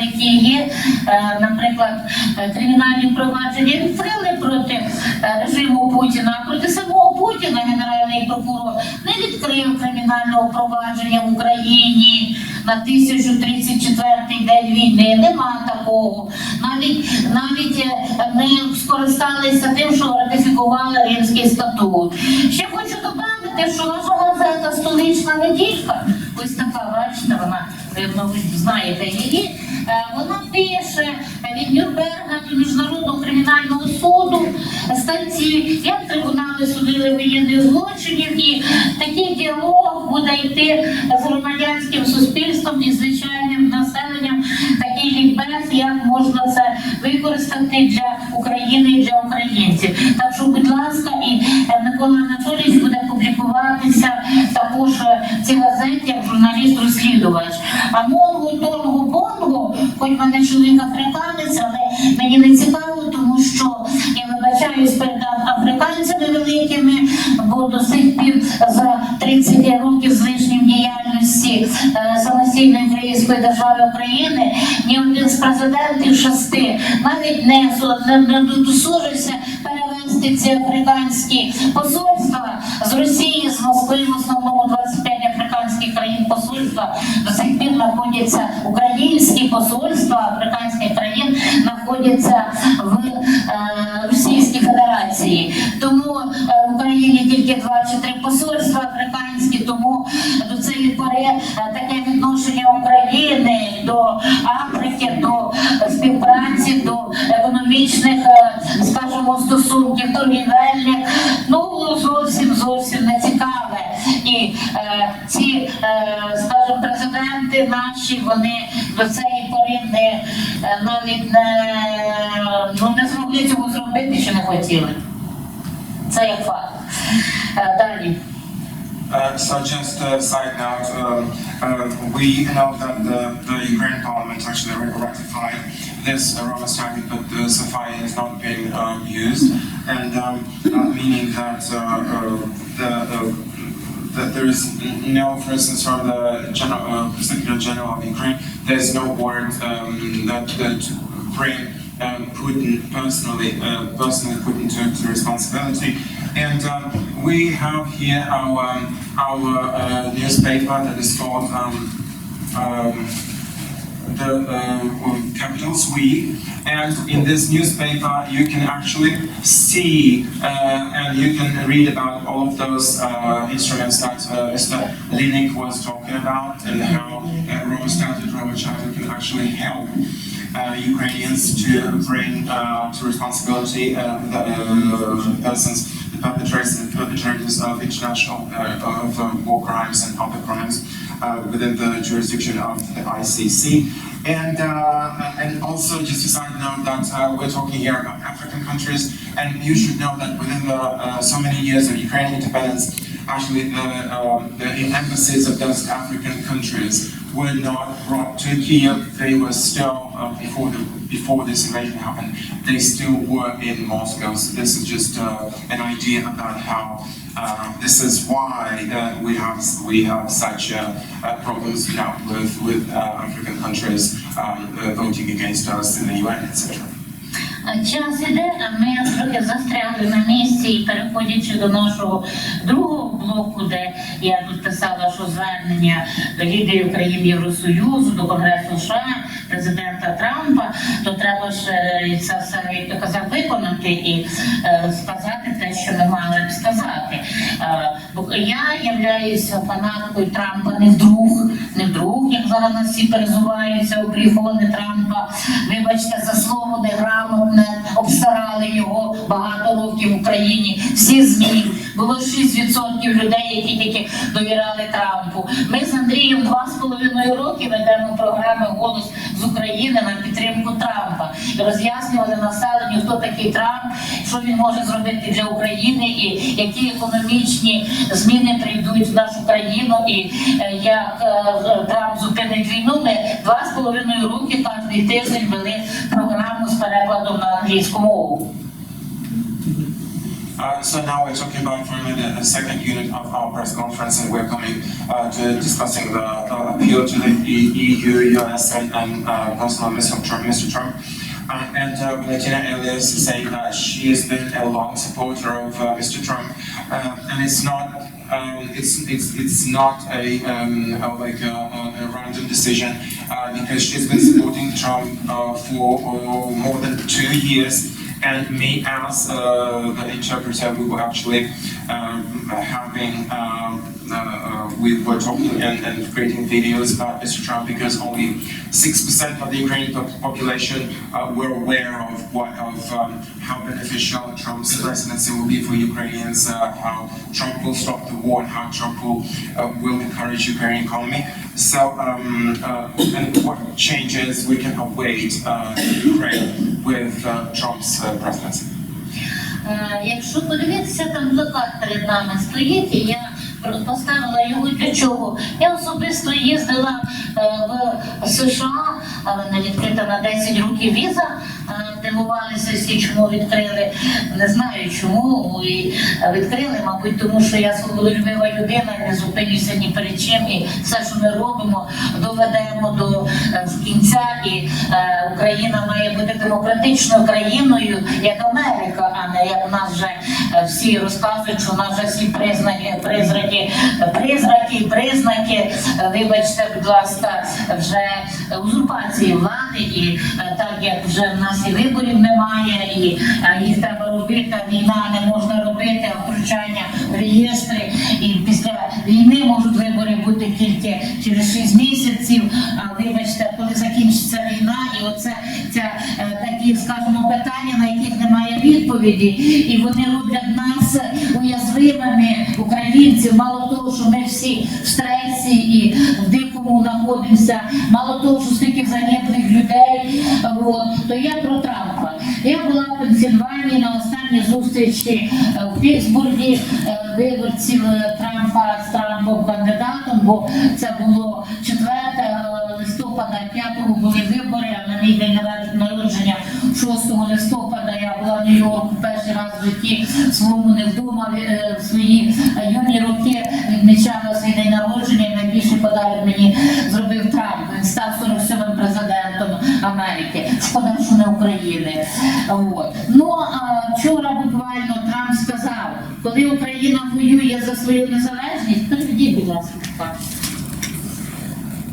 які є, е, наприклад, е, кримінальні провадження відкрили проти е, режиму Путіна, а проти самого Путіна генеральний прокурор не відкрив кримінального провадження в Україні на 1034 день війни. Нема такого. Навіть навіть не скористалися тим, що ратифікували Римський статут. Ще хочу додати, що наша газета Столична неділька, ось така, бачите, вона ви знаєте її. Е, Вона пише від Нюрнберга до міжнародного кримінального суду статті, як трибунали судили воєнних злочинів, і такий діалог буде йти з громадянським суспільством і звичайним населенням, такий лікбез, як можна це використати для України і для українців. Так що, будь ласка, і е, Микола Анатолійович буде публікуватися також е, в цій газеті як журналіст-розслідувач. А Тонгу, Бонгу, хоч мене чоловік африканець, але мені не цікаво, тому що я вибачаюсь перед африканцями великими, бо до сих пір за 30 років з лишнім діяльності е, самостійної української держави України ні один з президентів шести навіть не, досужився перевести ці африканські посольства з Росії, з Москви, в основному 25 африканських країн посольства до сих пір знаходяться українські посольства африканських країн знаходяться в е, Російській Федерації. Тому е, в Україні тільки два чи три посольства африканські, тому до цієї пори е, таке відношення України до Африки, до співпраці, до економічних, скажімо, стосунків торгівельних, ну зовсім зовсім не цікаве. І е, ці, е, скажімо, президенти наші, вони цієї пори не е, навіть не, ну, не змогли цього зробити, що не хотіли. Це як факт. Е, Далі. Uh, so just a side note, um, um, we know that the, the Ukrainian parliament actually ratified this uh, Roma statute, but the SAFI has not been um, used, and um, uh, meaning that uh, uh, the, uh, that there is no, for instance, from the general, uh, Secretary General of Ukraine, there's no word um, that, that bring um, Putin personally, uh, personally Putin to, to responsibility. And um, we have here our um, our uh, newspaper that is called um, um, the uh, Capitals we, And in this newspaper, you can actually see uh, and you can read about all of those uh, instruments that uh, Mr. Linik was talking about and how uh, Roma Statute, Roma Charter can actually help uh, Ukrainians to bring uh, to responsibility the persons, the perpetrators and perpetrators of international of uh, war crimes and other crimes within the jurisdiction of the ICC. And uh, and also just a side note that uh, we're talking here about African countries, and you should know that within the uh, so many years of Ukrainian independence, actually the, the embassies of those African countries were not brought to Kiev. They were still uh, before the before this invasion happened. They still were in Moscow. So this is just uh, an idea about how uh, this is why uh, we have we have such uh, uh, problems now with with African countries um, voting against us in the UN, etc. Час іде, а ми трохи застрягли на місці і переходячи до нашого другого блоку, де я тут писала, що звернення до лідерів країн Євросоюзу, до Конгресу США, президента Трампа, то треба ж е, це все казав виконати і е, сказати те, що ми мали б сказати. Е, бо я являюся фанаткою Трампа не вдруг, не вдруг, як зараз всі перезуваються обріхони Трампа. Вибачте за слово неграмотне, обстарали його багато років в Україні. Всі ЗМІ. Було 6% людей, які тільки довіряли Трампу. Ми з Андрієм два з половиною роки ведемо програми Голос з України на підтримку Трампа. І роз'яснювали населенню, хто такий Трамп, що він може зробити для України, і які економічні зміни прийдуть в нашу країну, і е, як е, Трамп зупинить війну. Ми два з половиною роки кожен тиждень вели програму з перекладом на англійську мову. Uh, so now we're talking about finally the, the second unit of our press conference, and we're coming uh, to discussing the uh, appeal to the EU, US, and, and uh, personal Mr. Trump. Mr. Trump. Uh, and uh, Valentina Elias is saying that she has been a long supporter of uh, Mr. Trump, and it's not. Um, it's it's it's not a um, uh, like a, a random decision uh, because she's been supporting Trump uh, for uh, more than two years, and me as uh, the interpreter, we were actually um, having. Um, uh, uh, we were talking and, and creating videos about Mr. Trump because only six percent of the Ukrainian pop- population uh, were aware of what of um, how beneficial Trump's presidency will be for Ukrainians, uh, how Trump will stop the war, and how Trump will uh, will encourage Ukrainian economy. So, um, uh, and what changes we can await uh, in Ukraine with uh, Trump's uh, presidency. Е, Якщо подивитися, там плакат перед нами стоїть, і я поставила його для чого. Я особисто їздила е, в США, але не відкрита на 10 років віза. Е, Дивувалися всі, чому відкрили. Не знаю чому. І відкрили, мабуть, тому що я свободолюбива людина, не зупинюся ні перед чим. І все, що ми робимо, доведемо до е, кінця. І е, Україна має бути демократичною країною, як Америка, а не як у нас вже е, всі розказують, що у нас вже всі признані, призраки, призраки, признаки. Е, Вибачте, будь ласка, вже узурпації влади, і е, так як вже в нас і виборів немає, і е, їх треба робити, а війна не можна робити, а втручання в реєстри. І після війни можуть вибори бути тільки через 6 місяців. А вибачте, коли закінчиться війна, і оце ця е, такі, скажімо, питання, на яких немає відповіді, і вони роблять нас уязвимими українців. Мало того, що ми всі в стресі і в дикому знаходимося, мало того, що стільки загиблих людей. То я про Трампа. Я була в Пенсільванії на останній зустрічі е, в Пітсбургі е, виборців е, Трампа з Трампом кандидатом, бо це було 4 листопада, 5 були вибори, а на мій день народження 6 листопада я була в Нью-Йорку перший раз в житті своєму не вдома в свої юні роки України. От. Ну а вчора буквально Трамп сказав, коли Україна воює за свою незалежність, то тоді, будь ласка.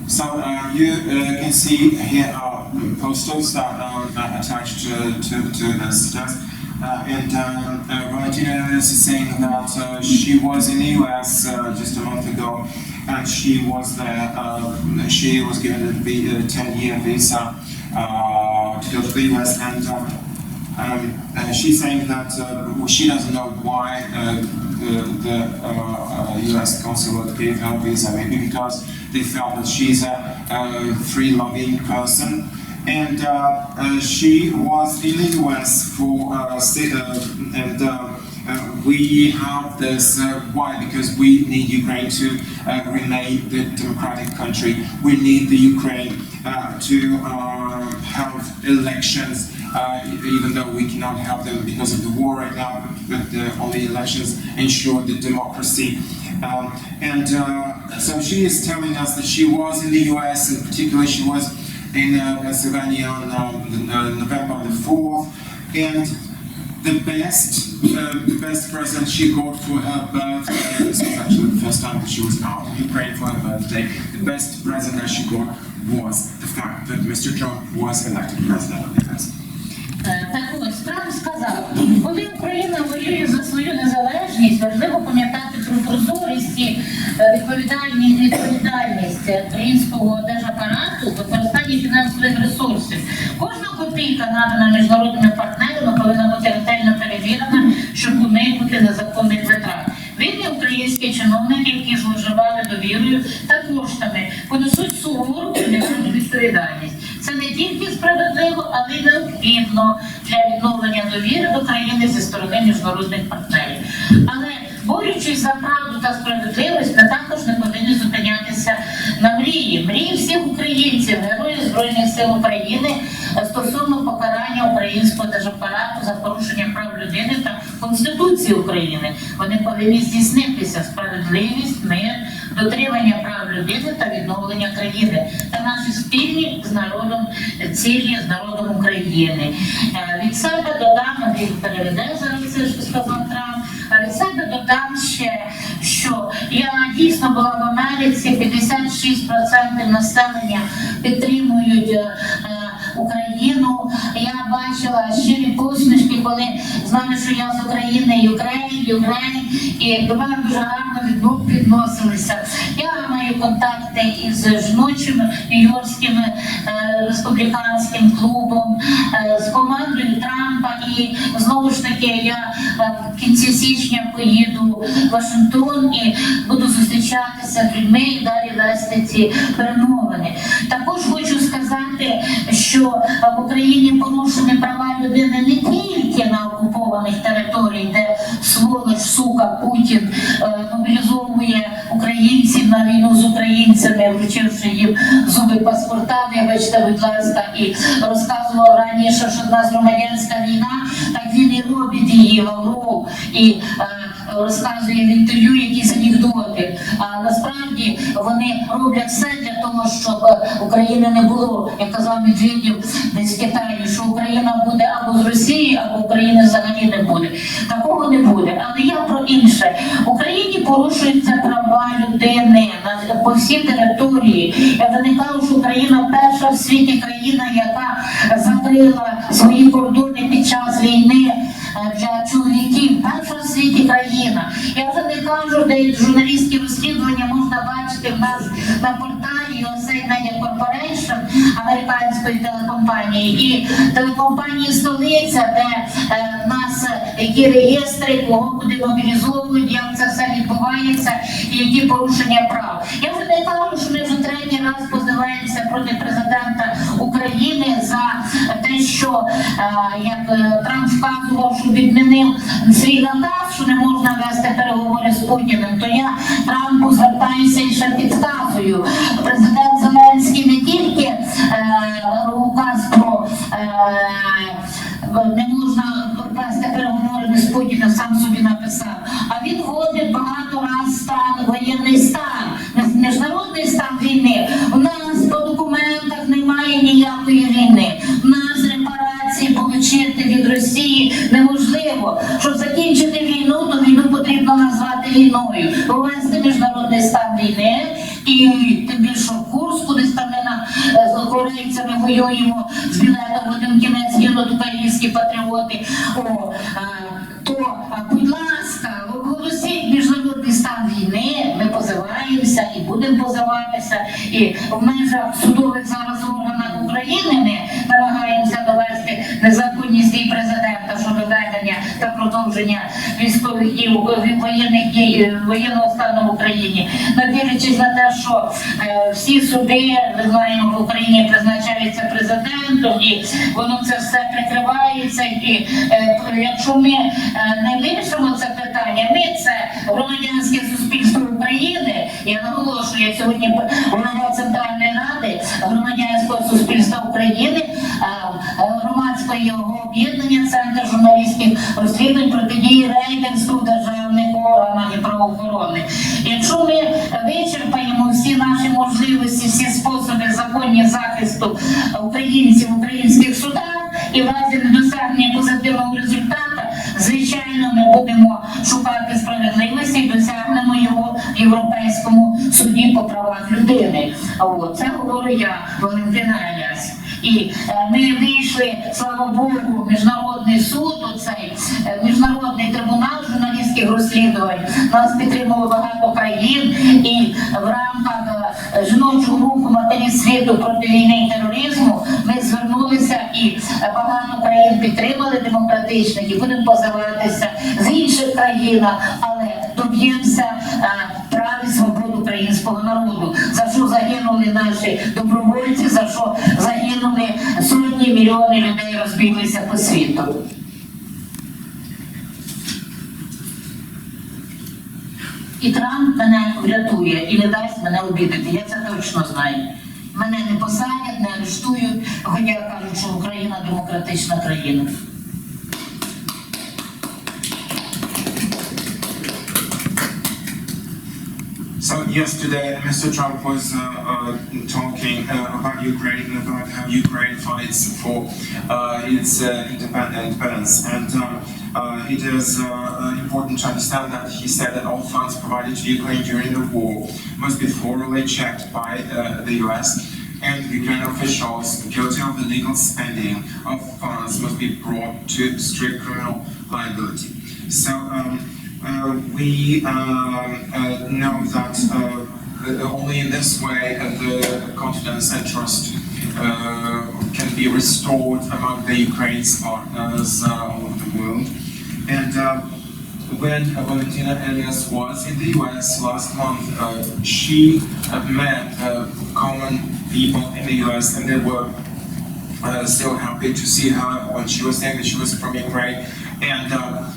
So uh, you uh, can see here are posters that are uh, attached to, to, to this desk. Uh, and um, uh, Valentina is saying that uh, she was in the US uh, just a month ago, and she was there. Uh, she was given a vi- a 10-year visa uh, to the US, and um, um, she's saying that uh, she doesn't know why uh, the, the uh, uh, U.S. consulate gave her visa. Maybe because they felt that she's a, a free-loving person, and uh, uh, she was in the U.S. for uh, sta- uh, and. We have this uh, why because we need Ukraine to uh, remain the democratic country. We need the Ukraine uh, to uh, have elections, uh, even though we cannot have them because of the war right now. But the only elections ensure the democracy. Um, and uh, so she is telling us that she was in the U.S. and particularly she was in uh, Pennsylvania on um, November the fourth, and the best, um, the best present she got for her birthday. This was actually the first time that she was out of Ukraine for her birthday. The best present that she got was the fact that Mr. Trump was elected president of the US. Е, Так ось Трамп сказав, коли Україна воює за свою незалежність, пам'ятати про прозорість і е, відповідальність, відповідальність е, українського держапарату в використанні фінансових ресурсів. Кожна копійка надана міжнародними партнерами повинна бути ретельно перевірена, щоб уникнути незаконних витрат. Вільні українські чиновники, які зловживали довірою та коштами, понесуть сувору кримінальну відповідальність. Це не тільки справедливо, але й необхідно для відновлення довіри до країни зі сторони міжнародних партнерів. Борючись за правду та справедливість, ми також не повинні зупинятися на мрії. Мрії всіх українців, героїв Збройних сил України стосовно покарання українського держапарату за порушення прав людини та Конституції України. Вони повинні здійснитися справедливість, мир, дотримання прав людини та відновлення країни та наші спільні з народом цілі з народом України. Е, Від себе додам, Андрій переведе зараз що сказав Трамп. Від додам ще, що я дійсно була в Америці, 56% населення підтримують е, Україну. Я бачила щирі посмішки, коли знали, що я з України, Україн, Юкрейн, і до мене дуже гарно відносилися. Я маю контакти із жіночим нью-йоркським е, республіканським клубом, е, з командою Трампа. І знову ж таки я е, в кінці січня поїду в Вашингтон і буду зустрічатися з людьми і далі вести ці перемовини. Також хочу сказати, що в Україні порушені права людини не тільки на окупованих територіях, де сволоч, сука, Путін е, мобілізовує українців на війну з українцями, вручивши їм зуби паспорта, вибачте, будь ласка, і розказував раніше, що в нас громадянська війна, так він і робить її Лавров і е, розказує в інтерв'ю якісь анекдоти. А насправді вони роблять все для того, щоб е, України не було, як казав Медведєв десь в Китаї, що Україна буде або з Росії, або України взагалі не буде. Такого не буде. Але я про інше. В Україні порушуються права людини по всій території. Я вже не що Україна перша в світі країна, яка закрила свої кордони під час війни е, для чоловіків. Перша в світі країна. Я вже не кажу, де журналістські розслідування можна бачити в нас на порталі USA Media Corporation американської телекомпанії і телекомпанії Столиця, де е, в нас які реєстри, кого куди мобілізовують, як це все відбувається і які порушення прав. Я вже не кажу, що ми вже третій раз позиваємося проти президента України за те, що е, як е, Трамп вказував, що відмінив свій наказ, що не можна вести переговори з Путіним, то я Трампу звертаюся ще підказую. Президент Зеленський не тільки е, указ про е, не можна вести переговори з Путіним, сам собі написав, а він вводить багато раз стан, воєнний стан, воєнного стану в Україні, не дивлячись на те, що е, всі суди ми знаємо в Україні призначаються президентом, і воно це все прикривається. І е, якщо ми е, не вирішимо це питання, ми це громадянське суспільство України. Я наголошую сьогодні голова Центральної ради громадянського суспільства України, е, е, громадського його об'єднання, центр журналістських розслідувань протидії рейдерству державних органах і правоохорони. Якщо ми вичерпаємо всі наші можливості, всі способи законні захисту українців в українських судах і в разі недосягнення позитивного результату, звичайно, ми будемо шукати справедливості і досягнемо його в європейському суді по правах людини. От, це говорю я, Валентина Алясь. І е, ми вийшли, слава Богу, міжнародний суд, оцей е, міжнародний трибунал журналістських розслідувань. Нас підтримало багато країн, і в рамках е, жіночого руху матері світу проти війни і тероризму ми звернулися і багато країн підтримали демократичних і будемо позиватися з інших країн, але доб'ємося е, прав і свобод українського народу, за що загинули наші добровольці, за що загинули сотні мільйони людей, розбіглися по світу. І Трамп мене врятує і не дасть мене обідати. Я це точно знаю. Мене не посадять, не арештують, хоча кажуть, що Україна демократична країна. Yesterday, Mr. Trump was uh, uh, talking uh, about Ukraine, about how Ukraine fights for uh, its uh, independence, and uh, it is important to understand that he said that all funds provided to Ukraine during the war must be thoroughly checked by the U.S. And Ukrainian officials guilty of illegal spending of funds must be brought to strict criminal liability. So. Um, we um, uh, know that uh, uh, only in this way uh, the confidence and trust uh, can be restored among the Ukraine's partners uh, all over the world. And uh, when uh, Valentina Elias was in the US last month, uh, she uh, met uh, common people in the US and they were uh, still happy to see her when she was saying that she was from Ukraine. And uh,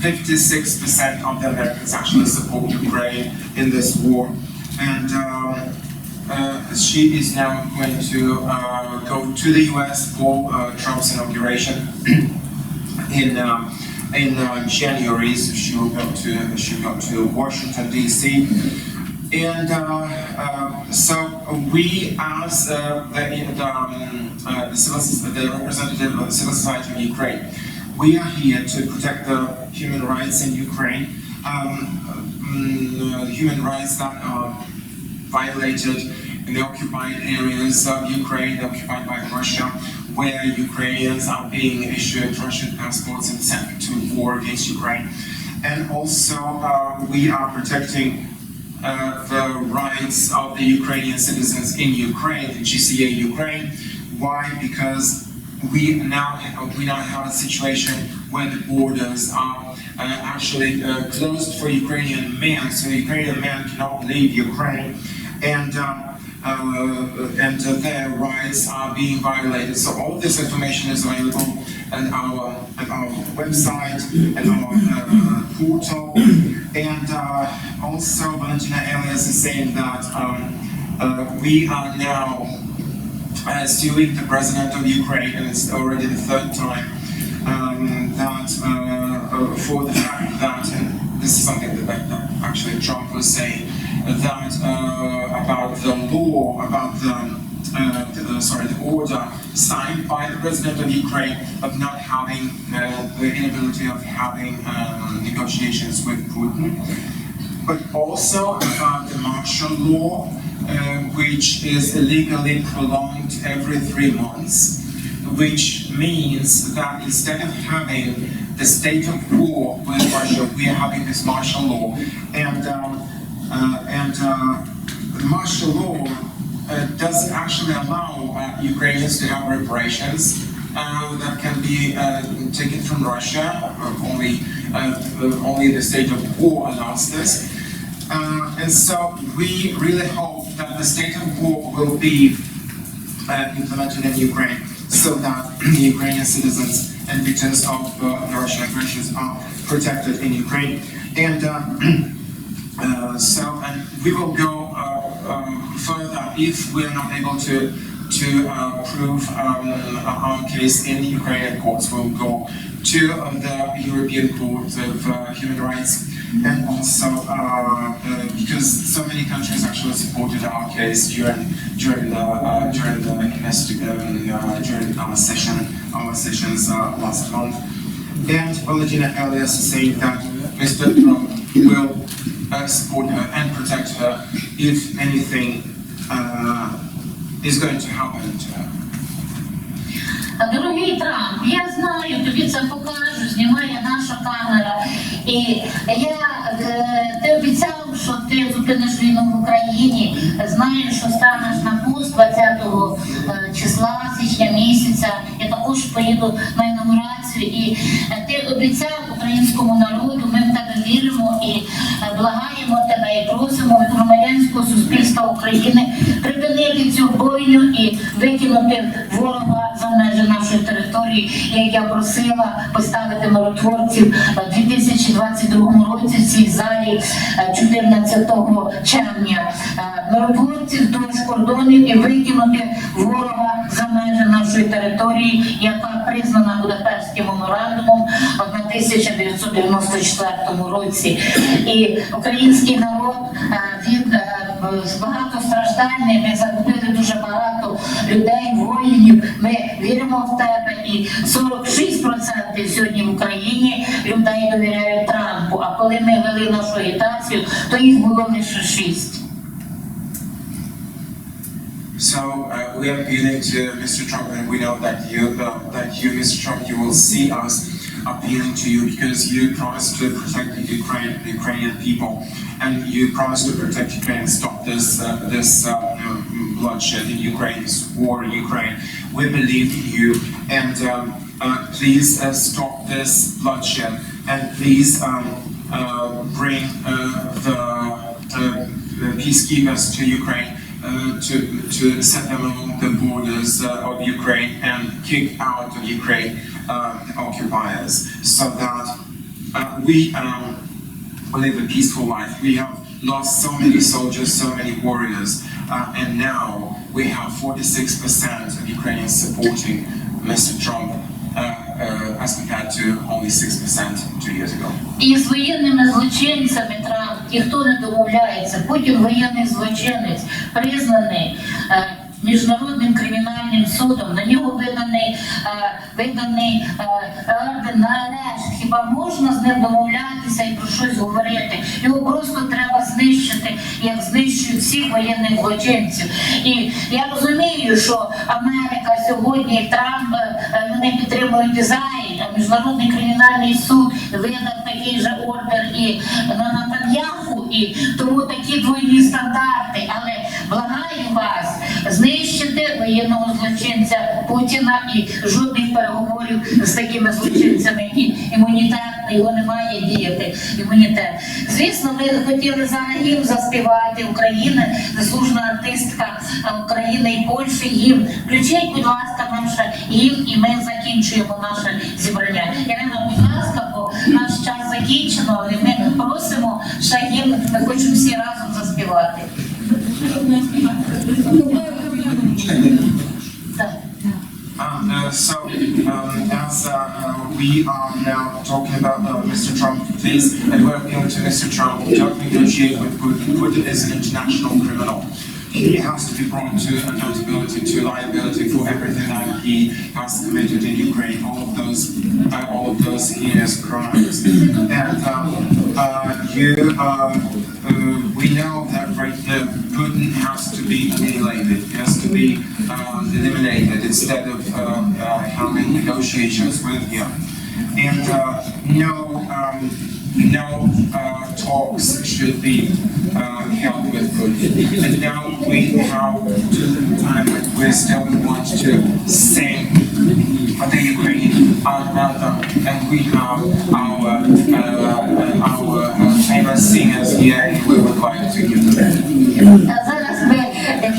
56% of the Americans actually support Ukraine in this war. And um, uh, she is now going to uh, go to the US for uh, Trump's inauguration in um, in uh, January. So she will go to she will go to Washington D.C. And uh, uh, so we, as uh, the, the, um, the, civil, the representative of the civil society in Ukraine, we are here to protect the human rights in Ukraine, um, mm, uh, human rights that are violated in the occupied areas of Ukraine, occupied by Russia, where Ukrainians are being issued Russian passports and sent to war against Ukraine. And also, uh, we are protecting uh, the rights of the Ukrainian citizens in Ukraine, in GCA Ukraine. Why? Because we now we now have a situation where the borders are uh, actually uh, closed for Ukrainian men, so Ukrainian men cannot leave Ukraine, and. Um, uh, and uh, their rights are being violated. So all this information is available at our at our website, at our uh, portal, and also Valentina Elias is saying that um, we are now uh, suing the president of Ukraine, and it's already the third time um, that uh, uh, for the fact that, and this is something that, that actually Trump was saying, that uh, about the law, about the, uh, the sorry, the order signed by the president of Ukraine of not having uh, the inability of having um, negotiations with Putin. But also about the martial law, which is illegally prolonged every three months, which means that instead of having the state of war with Russia, we are having this martial law. And, um, uh, and uh, martial law uh, doesn't actually allow uh, Ukrainians to have reparations uh, that can be uh, taken from Russia. Uh, only, uh, only the state of war allows this. Uh, and so we really hope that the state of war will be uh, implemented in Ukraine so that Ukrainian citizens and victims of uh, the Russian aggressions are protected in Ukraine. And uh, uh, so, and we will go uh, um, further if we are not able to to uh, prove um, our case in the Ukrainian courts. We'll go to uh, the European Court of Human Rights, and also uh, uh, because so many countries actually supported our case during during the uh, during the investigation during our session our sessions last month. And Valentina Elias saying that Mr. Trump will uh, support her and protect her if anything uh, is going to happen to her. Дорогий Трамп, я знаю, тобі це покажу, знімає наша камера. І я, е, ти обіцяв, що ти зупиниш війну в Україні. Знаєш, що станеш на пост 20 е, числа січня місяця. Я також поїду на інаугурацію. І е, ти обіцяв українському народу, ми в тебе віримо і е, благаємо тебе і просимо громадянського суспільства України припинити цю бойню і викинути ворога за межі нашої території, як я просила поставити миротворців е, у 2022 році в цій залі е, 14 червня. Миротворців вздовж кордонів і викинути ворога за межі нашої території, яка признана Будапештським меморандумом в 1994 році. І український народ е, він е, з багатостраждальний, ми загубили дуже багато людей, воїнів. Ми віримо в тебе. І 46% сьогодні в Україні людей довіряють Трампу. А коли ми вели нашу агітацію, то їх було лише 6. So uh, we are appealing to Mr. Trump, and we know that you, uh, that you, Mr. Trump, you will see us appealing to you because you promised to protect the Ukraine, the Ukrainian people, and you promised to protect Ukraine and stop this, uh, this uh, bloodshed in Ukraine, this war in Ukraine. We believe in you, and um, uh, please uh, stop this bloodshed, and please um, uh, bring uh, the, the peacekeepers to Ukraine uh, to, to set them along the borders uh, of Ukraine and kick out of Ukraine uh, occupiers so that uh, we um, live a peaceful life. We have lost so many soldiers, so many warriors, uh, and now we have 46% of Ukrainians supporting Mr. Trump uh, as compared to only 6% two years ago. І з воєнними злочинцями Трамп ніхто не домовляється. Потім воєнний злочинець, признаний е, міжнародним кримінальним судом. На нього виданий, е, виданий е, орден на арешт. Хіба можна з ним домовлятися і про щось говорити? Його просто треба знищити, як знищують всіх воєнних злочинців. І я розумію, що Америка сьогодні Трамп е, вони підтримують Ізраїль, а міжнародний кримінальний суд видав такий же ордер і на Натаньяху, і тому такі двойні стандарти. Але благаю вас знищити воєнного злочинця Путіна і жодних переговорів з такими злочинцями. І імунітет його не має діяти. Імунітет. Звісно, ми хотіли зараз гімн заспівати України, заслужена артистка України і Польщі. Гімн. Включіть, будь ласка, наше гімн, і ми закінчуємо наше зібрання. Ірина, будь ласка, бо наш час закінчено, але ми просимо ще гімн, ми хочемо всі разом заспівати. Ah, uh, so, um, as uh, uh, we are now talking about uh, Mr. Trump, please, and we're to Mr. Trump, don't negotiate with Putin. Putin is an international criminal. He has to be brought to accountability, to liability for everything that he has committed in Ukraine, all of those, uh, all of those heinous crimes. And um, uh, you, um, uh, we know that right now Putin has to be annihilated, has to be um, eliminated instead of um, uh, having negotiations with him. And no, um, no uh, talks should be uh, held with Putin. And now we have to the time when we still want to sing the Ukrainian anthem, and we have our uh, our uh, famous singers here, and we would like to give them. А зараз ми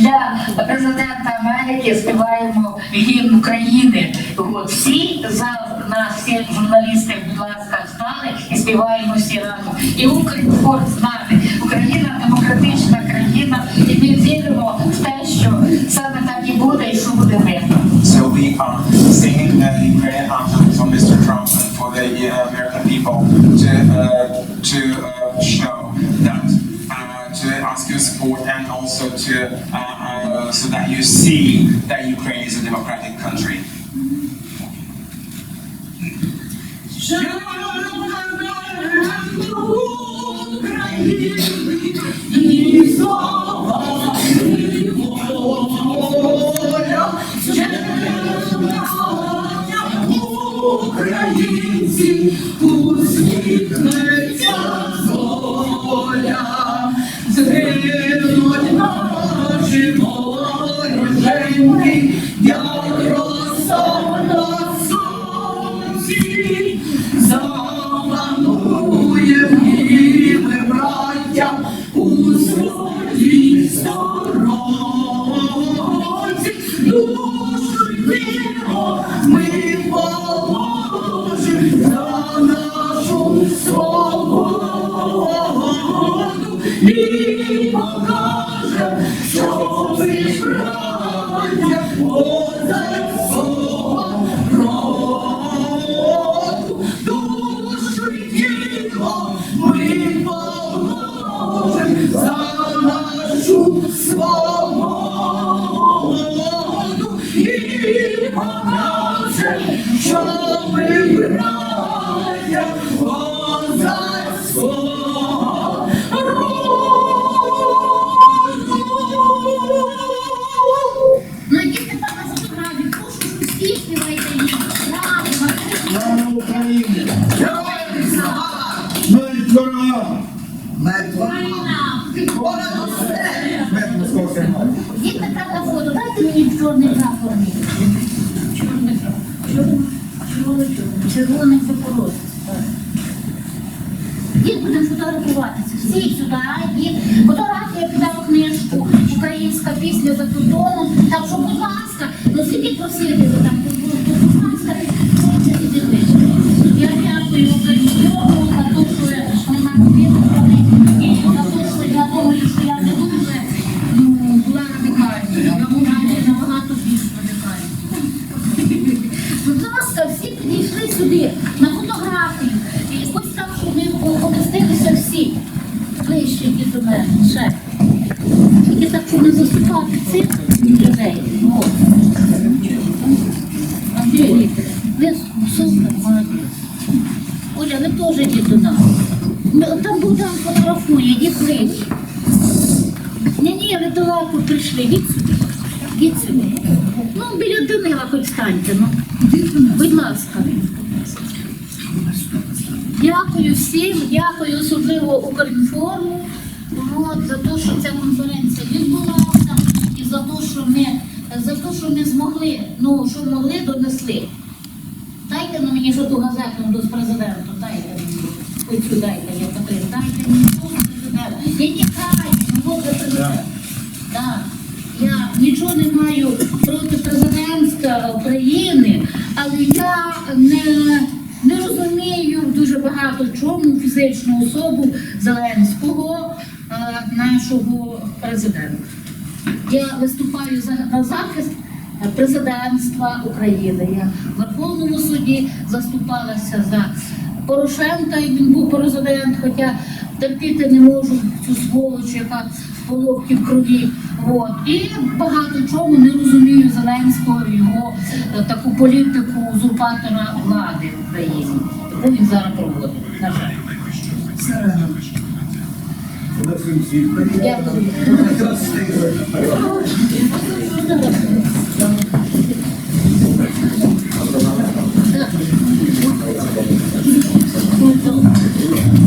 для президента Америки співаємо гімн України. От всі за нас, всі журналісти, будь ласка, встали і Співаємо всі разом. І Укрінформ знати, Україна демократична країна, і ми віримо в те, що саме так і буде, і що буде мирно. So we are singing the Ukrainian anthem for Mr. Trump and for the uh, American people to uh, to uh, show that uh, to ask your support and also to uh, uh, so that you see that Ukraine is a democratic country. Українці усміхнеться доля, згинуть наші вороженьки, ми положим Смерть така на фото, дайте мені чорний прапор. Чорний. Червоний запорожець. Дід будемо фотографуватися. Всі сюди, дід. Фотографія піде в книжку. Українська пісня за кордоном. Ви супер, молодець. Оля, ви теж йдіть до нас. Там Богдан фотографує, йдіть ближче. Ні, ні, ви далеко прийшли, йдіть сюди. Йдіть сюди. Ну, біля Данила хоч станьте, ну. Будь ласка. Дякую всім, дякую особливо Укрінформу от, за те, що ця конференція відбулася і за те, що ми, за те, що ми змогли, ну, що могли, донесли. Дайте на мені що ту газету до президенту, дайте мені. Оцю дайте, я Катрин, дайте мені ту президенту. Ні, ні, дайте, ну от за президент. Так. Я нічого не маю проти президентства України, але я не, не розумію дуже багато чому фізичну особу Зеленського, е, нашого президента. Я виступаю за на захист президентства України. Я в Верховному суді заступалася за Порошенка, як він був президент, хоча терпіти не можу цю сволоч, яка по локті в крові. От. І багато чому не розумію Зеленського його е, таку політику узурпатора влади в Україні, яку він зараз проводить. На жаль. Сирена. Дякую. Thank you.